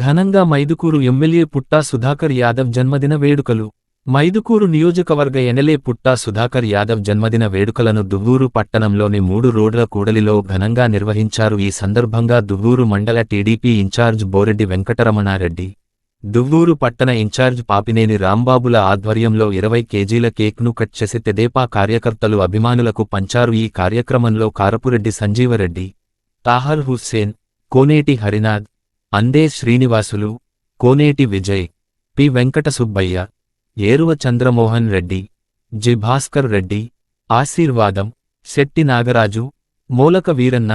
ఘనంగా Mydukur M L A Putta Sudhakar Yadav జన్మదిన వేడుకలు. మైదుకూరు నియోజకవర్గ ఎనలే పుట్టా సుధాకర్ యాదవ్ జన్మదిన వేడుకలను దువ్వూరు పట్టణంలోని మూడు రోడ్ల కూడలిలో ఘనంగా నిర్వహించారు. ఈ సందర్భంగా దువ్వూరు మండల T D P incharge Boreddy Venkataramanareddy. Duvvur పట్టణ ఇన్ఛార్జ్ పాపినేని రాంబాబుల ఆధ్వర్యంలో ఇరవై కేజీల కేక్ను కట్ చేసి తెదేపా కార్యకర్తలు అభిమానులకు పంచారు. ఈ కార్యక్రమంలో కారపురెడ్డి Sanjeeva Reddy Tahir Hussain Koneti Harinath Ande Srinivasulu Koneti Vijay P. Venkata Subbaiah Eruva Chandramohan Reddy G. Bhaskar Reddy Ashirvadam Shetty Nagaraju Mulaka Veeranna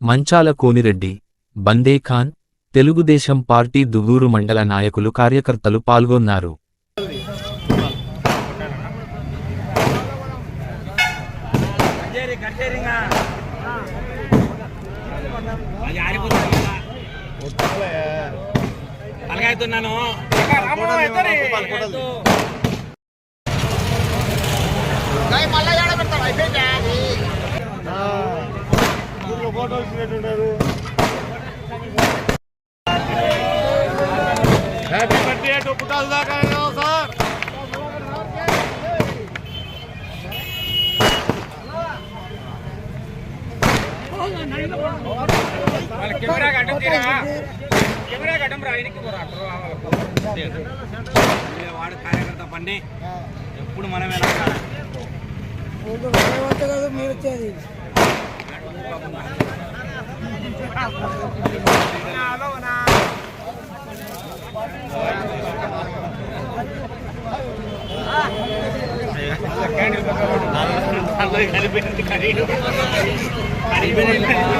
Manchala Konireddy Bandekhan Telugudesam party Duvvur మండల నాయకులు కార్యకర్తలు పాల్గొన్నారు. కచేరీ కచేరీగా అది ఆరిపోతుంది కదా అలాగైతున్నాను హ్యాపీ బర్త్డే టు పుట్టాల దాకా సార్ కెమెరా తీరా కెమెరా గడ్డం రా ఆయనకి పోరా. వాడు కార్యకర్త పండి ఎప్పుడు మనమే లాగాలి. మీరు వచ్చేది కలిపి even in